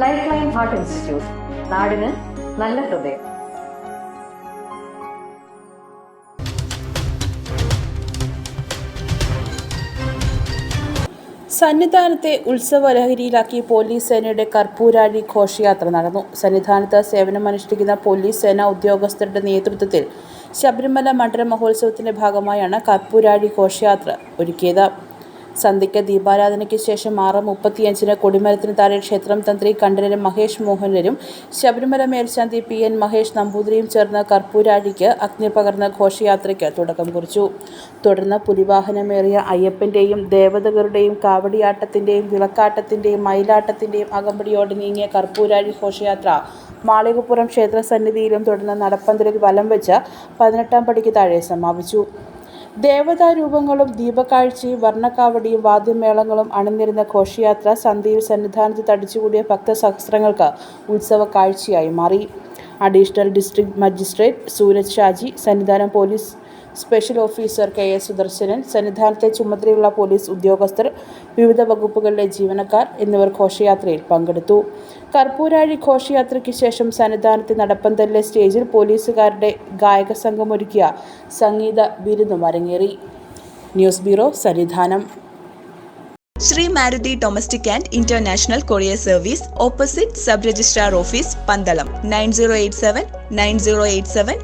Life line heart institute നാടിന് നല്ല ഹൃദയം. സന്നിധാനത്തെ ഉത്സവലഹരിയിലാക്കി പോലീസ് സേനയുടെ കർപ്പൂരാഴി ഘോഷയാത്ര നടന്നു. സന്നിധാനത്ത് സേവനമനുഷ്ഠിക്കുന്ന പോലീസ് സേന ഉദ്യോഗസ്ഥരുടെ നേതൃത്വത്തിൽ ശബരിമല മണ്ഡല മഹോത്സവത്തിന്റെ ഭാഗമായാണ് കർപ്പൂരാഴി ഘോഷയാത്ര ഒരുക്കിയത്. സന്ധ്യയ്ക്ക് ദീപാരാധനയ്ക്ക് ശേഷം ആറ് മുപ്പത്തിയഞ്ചിന് കൊടിമരത്തിന് താഴെ ക്ഷേത്രം തന്ത്രി കണ്ഠരരും മഹേഷ് മോഹനരും ശബരിമല മേൽശാന്തി പി എൻ മഹേഷ് നമ്പൂതിരിയും ചേർന്ന് കർപ്പൂരാഴിക്ക് അഗ്നി പകർന്ന ഘോഷയാത്രയ്ക്ക് തുടക്കം കുറിച്ചു. തുടർന്ന് പുലിവാഹനമേറിയ അയ്യപ്പന്റെയും ദേവതകളുടെയും കാവടിയാട്ടത്തിന്റെയും വിളക്കാട്ടത്തിന്റെയും മയിലാട്ടത്തിന്റെയും അകമ്പടിയോടെ നീങ്ങിയ കർപ്പൂരാഴി ഘോഷയാത്ര മാളികപ്പുറം ക്ഷേത്ര സന്നിധിയിലും തുടർന്ന് നടപ്പന്തലിൽ വലം വെച്ച് പതിനെട്ടാം പടിക്ക് താഴെ സമാപിച്ചു. ദേവതാരൂപങ്ങളും ദീപക്കാഴ്ചയും വർണക്കാവടിയും വാദ്യമേളങ്ങളും അണിനിരുന്ന ഘോഷയാത്ര സന്ധ്യയിൽ സന്നിധാനത്ത് തടിച്ചുകൂടിയ ഭക്തസഹസ്രങ്ങൾക്ക് ഉത്സവ കാഴ്ചയായി മാറി. Additional district magistrate Suraj Shaji Sannidhanam police special officer K S Sudarshanan സന്നിധാനത്തെ ചുമതലയുള്ള പോലീസ് ഉദ്യോഗസ്ഥർ വിവിധ വകുപ്പുകളിലെ ജീവനക്കാർ എന്നിവർ ഘോഷയാത്രയിൽ പങ്കെടുത്തു. കർപ്പൂരാഴി ഘോഷയാത്രയ്ക്ക് ശേഷം സന്നിധാനത്തെ നടപ്പന്തലിലെ സ്റ്റേജിൽ പോലീസുകാരുടെ ഗായക സംഘം ഒരുക്കിയ സംഗീത വിരുന്നും അരങ്ങേറി. News bureau Sannidhanam. Shri Maruti domestic and international courier service opposite sub registrar office Pandalam. Nine zero eight seven nine zero eight seven